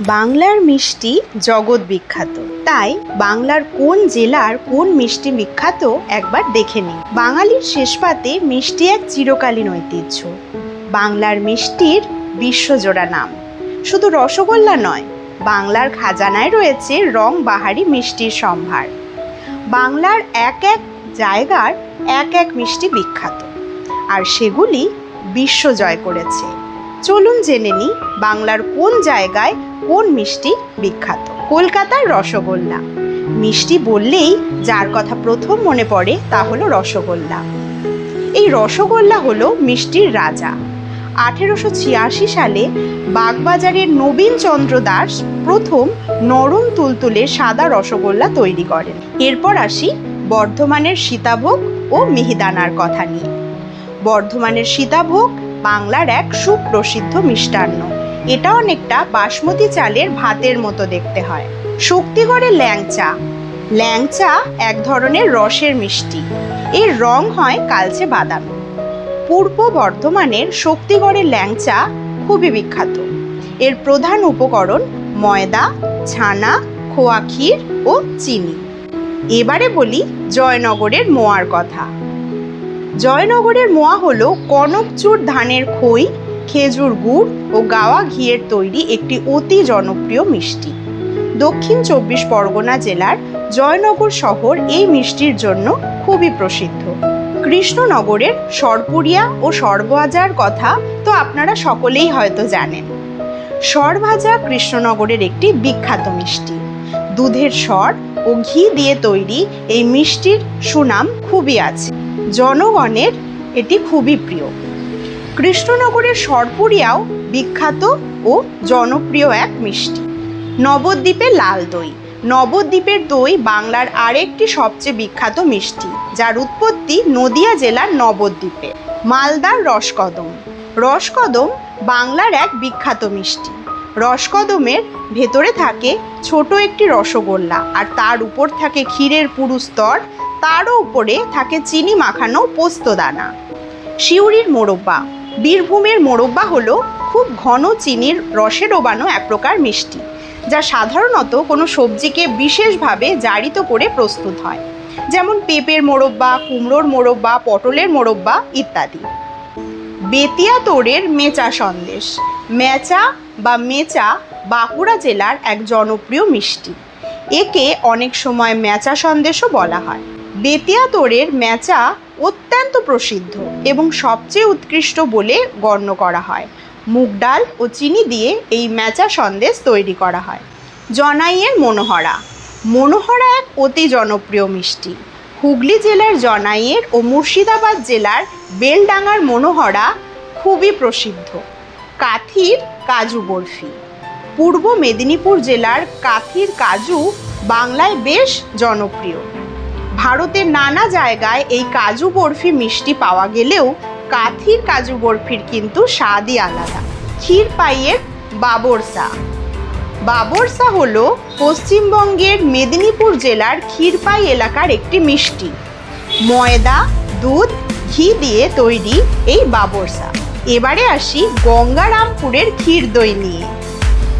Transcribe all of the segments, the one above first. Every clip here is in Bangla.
বাংলার মিষ্টি জগৎ বিখ্যাত। তাই বাংলার কোন জেলার কোন মিষ্টি বিখ্যাত একবার দেখে নিন। বাঙালির শেষ পাতে মিষ্টি এক চিরকালীন ঐতিহ্য। বাংলার মিষ্টির বিশ্বজোড়া নাম। শুধু রসগোল্লা নয়, বাংলার খাজানায় রয়েছে রং বাহারি মিষ্টির সম্ভার। বাংলার এক এক জায়গার এক এক মিষ্টি বিখ্যাত। আর সেগুলি বিশ্ব জয় করেছে। চলুন জেনে নিই বাংলার কোন জায়গায় কোন মিষ্টি বিখ্যাত। কলকাতার রসগোল্লা। মিষ্টি বললেই যার কথা প্রথম মনে পড়ে তা হলো রসগোল্লা। এই রসগোল্লা হলো মিষ্টির রাজা। আঠেরোশো ছিয়াশি সালে বাগবাজারের নবীন চন্দ্র দাস প্রথম নরম তুলতুলে সাদা রসগোল্লা তৈরি করেন। এরপর আসি বর্ধমানের সীতাভোগ ও মিহিদানার কথা নিয়ে। বর্ধমানের সীতাভোগ, বাংলার এক সুপ্রসিদ্ধ মিষ্টান্ন। এটা অনেকটা বাসমতি চালের ভাতের মতো দেখতে হয়। শক্তিগড়ের ল্যাংচা। ল্যাংচা এক ধরনের রসের মিষ্টি। এর রং হয় কালচে বাদামি। পূর্ব বর্ধমানের শক্তিগড়ের ল্যাংচা খুবই বিখ্যাত। এর প্রধান উপকরণ ময়দা, ছানা, খোয়া ক্ষীর ও চিনি। এবারে বলি জয়নগরের মোয়ার কথা। জয়নগরের মোয়া হল কনকচুর ধানের খই, খেজুর গুড় ও গাওয়া ঘিয়ের তৈরি একটি অতি জনপ্রিয় মিষ্টি। দক্ষিণ চব্বিশ পরগনা জেলার জয়নগর শহর এই মিষ্টির জন্য খুবই প্রসিদ্ধ। কৃষ্ণনগরের সরপুরিয়া ও সরভাজার কথা তো আপনারা সকলেই হয়তো জানেন। সরভাজা কৃষ্ণনগরের একটি বিখ্যাত মিষ্টি। দুধের সর ও ঘি দিয়ে তৈরি এই মিষ্টির সুনাম খুবই আছে। জনগণের এটি খুবই প্রিয়। কৃষ্ণনগরের সরপুরিয়াও বিখ্যাত ও জনপ্রিয় এক মিষ্টি। নবদ্বীপে লাল দই। নবদ্বীপের দই বাংলার আরেকটি সবচেয়ে বিখ্যাত মিষ্টি, যার উৎপত্তি নদিয়া জেলার নবদ্বীপে। মালদার রসকদম। রসকদম বাংলার এক বিখ্যাত মিষ্টি। রসকদমের ভেতরে থাকে ছোট একটি রসগোল্লা আর তার উপর থাকে ক্ষীরের পুরু স্তর, তারও উপরে থাকে চিনি মাখানো পোস্তদানা শিউরির মোরব্বা, বীরভূমের মোরব্বা হলো খুব ঘন চিনির রসে ডোবানো এক প্রকার মিষ্টি, যা সাধারণত কোনো সবজিকে বিশেষভাবে জারিত করে প্রস্তুত হয়, যেমন পেঁপের মোরব্বা, কুমড়োর মোরব্বা, পটলের মোরব্বা ইত্যাদি। বেতিয়া তোড়ের মেচা সন্দেশ। মেচা বা মেচা বাঁকুড়া জেলার এক জনপ্রিয় মিষ্টি। একে অনেক সময় মেচা সন্দেশও বলা হয়। বেতিয়া তোড়ের মেচা অত্যন্ত প্রসিদ্ধ এবং সবচেয়ে উৎকৃষ্ট বলে গণ্য করা হয়। মুগ ডাল ও চিনি দিয়ে এই মেচা সন্দেশ তৈরি করা হয়। জনাইয়ের মনোহরা। মনোহরা এক অতি জনপ্রিয় মিষ্টি। হুগলি জেলার জনাইয়ের ও মুর্শিদাবাদ জেলার বেলডাঙ্গার মনোহরা খুবই প্রসিদ্ধ। কাথির কাজু বরফি। পূর্ব মেদিনীপুর জেলার কাথির কাজু বাংলায় বেশ জনপ্রিয়। ভারতের নানা জায়গায় এই কাজু বরফি মিষ্টি পাওয়া গেলেও কাথির কাজু বরফির কিন্তু স্বাদই আলাদা। ক্ষীর পাইয়ের বাবরসা বাবরসা হলো পশ্চিমবঙ্গের মেদিনীপুর জেলার ক্ষীরপাই এলাকার একটি মিষ্টি। ময়দা, দুধ, ঘি দিয়ে তৈরি এই বাবরসা। এবারে আসি গঙ্গারামপুরের ক্ষীর দই নিয়ে।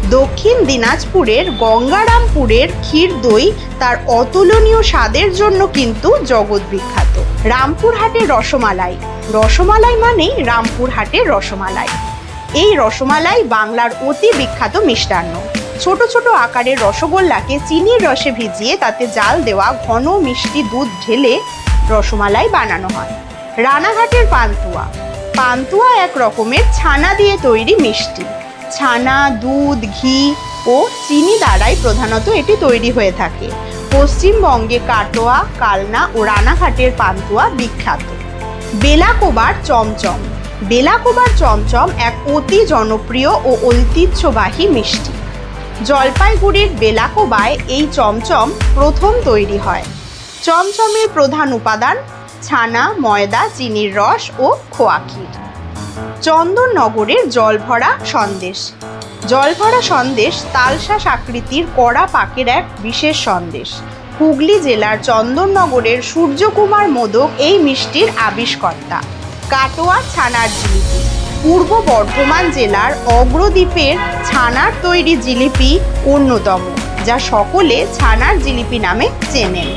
দক্ষিণ দিনাজপুরের গঙ্গারামপুরের ক্ষীর দই তার অতুলনীয় স্বাদের জন্য কিন্তু জগৎ বিখ্যাত। রামপুরহাটের রসমালাই। রসমালাই মানেই রামপুরহাটের রসমালাই। এই রসমালাই বাংলার অতি বিখ্যাত মিষ্টান্ন। ছোট ছোট আকারের রসগোল্লাকে চিনির রসে ভিজিয়ে তাতে জাল দেওয়া ঘন মিষ্টি দুধ ঢেলে রসমালাই বানানো হয়। রানাঘাটের পান্তুয়া। পান্তুয়া এক রকমের ছানা দিয়ে তৈরি মিষ্টি। ছানা, দুধ, ঘি ও চিনি দ্বারাই প্রধানত এটি তৈরি হয়ে থাকে। পশ্চিমবঙ্গে কাটোয়া, কালনা ও রানাঘাটের পান্তুয়া বিখ্যাত। বেলাকোবার চমচম। বেলাকোবার চমচম এক অতি জনপ্রিয় ও ঐতিহ্যবাহী মিষ্টি। জলপাইগুড়ির বেলাকোবায় এই চমচম প্রথম তৈরি হয়। চমচমের প্রধান উপাদান ছানা, ময়দা, চিনির রস ও খোয়া ক্ষীর। চন্দননগরের জলভরা সন্দেশ। জলভরা সন্দেশ তালশাঁস আকৃতির কড়া পাকের এক বিশেষ সন্দেশ। হুগলি জেলার চন্দননগরের সূর্যকুমার মোদক এই মিষ্টির আবিষ্কর্তা। কাটোয়া ছানার জিলিপি। পূর্ব বর্ধমান জেলার অগ্রদ্বীপের ছানার তৈরি জিলিপি অন্যতম, যা সকলে ছানার জিলিপি নামে চেনেন।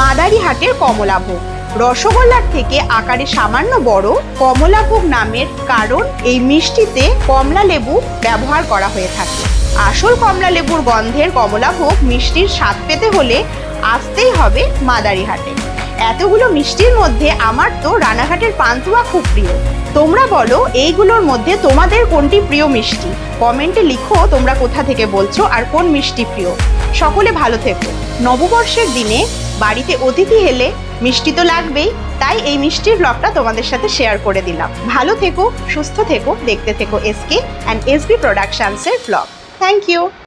মাদারিহাটের কমলাভোগ, রসগোল্লার থেকে আকারে সামান্য বড় কমলাভোগ নামের কারণ এই মিষ্টিতে কমলা লেবু ব্যবহার করা হয়ে থাকে। আসল কমলা লেবুর গন্ধের কমলাভোগ মিষ্টির স্বাদ পেতে হলে আসতেই হবে মাদারিহাটে। এতগুলো মিষ্টির মধ্যে আমার তো রানাঘাটের পান্তুয়া খুব প্রিয়। তোমরা বলো, এইগুলোর মধ্যে তোমাদের কোনটি প্রিয় মিষ্টি? কমেন্টে লিখো তোমরা কোথা থেকে বলছো আর কোন মিষ্টি প্রিয়। সকলে ভালো থেকো। নববর্ষের দিনে বাড়িতে অতিথি এলে মিষ্টি তো লাগবেই, তাই এই মিষ্টির ব্লগটা তোমাদের সাথে শেয়ার করে দিলাম। ভালো থেকো, সুস্থ থেকো, দেখতে থেকো এসকে অ্যান্ড এসবি প্রোডাকশানসের ব্লগ। Thank you.